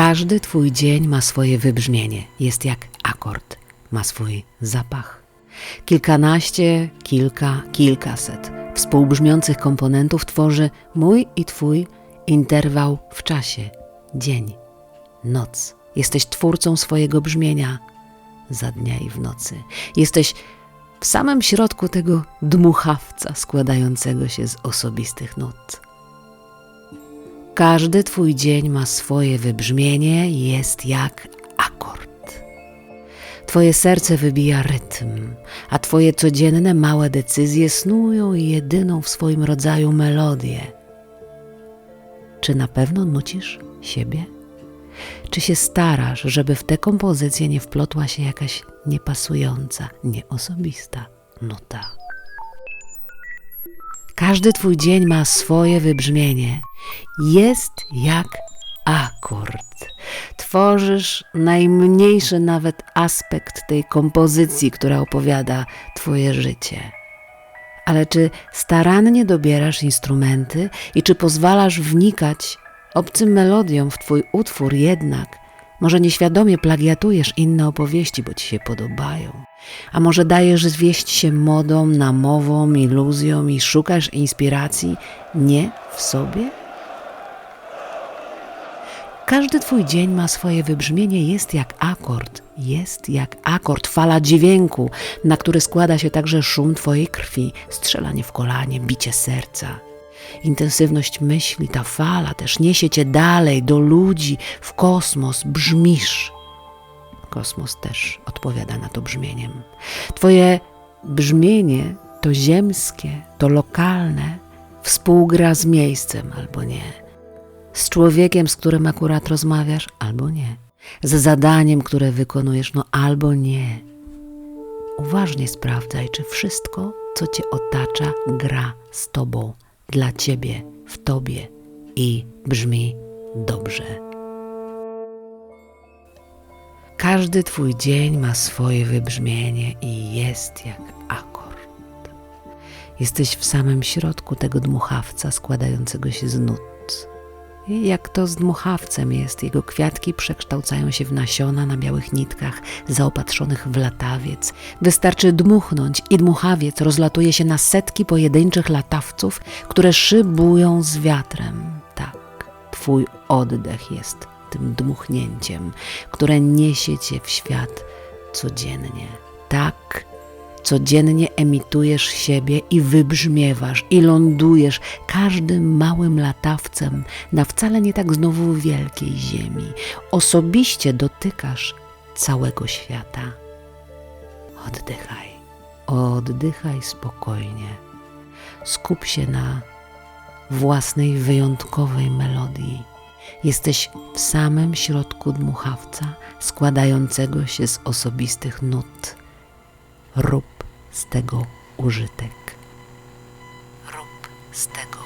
Każdy twój dzień ma swoje wybrzmienie, jest jak akord, ma swój zapach. Kilkanaście, kilka, kilkaset współbrzmiących komponentów tworzy mój i twój interwał w czasie, dzień, noc. Jesteś twórcą swojego brzmienia za dnia i w nocy. Jesteś w samym środku tego dmuchawca składającego się z osobistych nut. Każdy twój dzień ma swoje wybrzmienie, jest jak akord. Twoje serce wybija rytm, a twoje codzienne małe decyzje snują jedyną w swoim rodzaju melodię. Czy na pewno nucisz siebie? Czy się starasz, żeby w tę kompozycję nie wplotła się jakaś niepasująca, nieosobista nuta? Każdy twój dzień ma swoje wybrzmienie. Jest jak akord. Tworzysz najmniejszy nawet aspekt tej kompozycji, która opowiada twoje życie. Ale czy starannie dobierasz instrumenty i czy pozwalasz wnikać obcym melodiom w twój utwór jednak? Może nieświadomie plagiatujesz inne opowieści, bo ci się podobają. A może dajesz zwieść się modom, namowom, iluzjom i szukasz inspiracji nie w sobie? Każdy twój dzień ma swoje wybrzmienie, jest jak akord, jest jak akord, fala dźwięku, na który składa się także szum twojej krwi, strzelanie w kolanie, bicie serca. Intensywność myśli, ta fala też niesie cię dalej, do ludzi, w kosmos, brzmisz. Kosmos też odpowiada na to brzmieniem. Twoje brzmienie to ziemskie, to lokalne, współgra z miejscem albo nie z człowiekiem, z którym akurat rozmawiasz, albo nie. Z zadaniem, które wykonujesz, no albo nie. Uważnie sprawdzaj, czy wszystko, co cię otacza, gra z tobą, dla ciebie, w tobie i brzmi dobrze. Każdy twój dzień ma swoje wybrzmienie i jest jak akord. Jesteś w samym środku tego dmuchawca składającego się z nut jak to z dmuchawcem jest, jego kwiatki przekształcają się w nasiona na białych nitkach zaopatrzonych w latawiec. Wystarczy dmuchnąć i dmuchawiec rozlatuje się na setki pojedynczych latawców, które szybują z wiatrem. Tak, twój oddech jest tym dmuchnięciem, które niesie cię w świat codziennie. Tak, Codziennie emitujesz siebie i wybrzmiewasz, i lądujesz każdym małym latawcem na wcale nie tak znowu wielkiej ziemi. Osobiście dotykasz całego świata. Oddychaj, oddychaj spokojnie. Skup się na własnej wyjątkowej melodii. Jesteś w samym środku dmuchawca składającego się z osobistych nut rób z tego użytek. Rób z tego.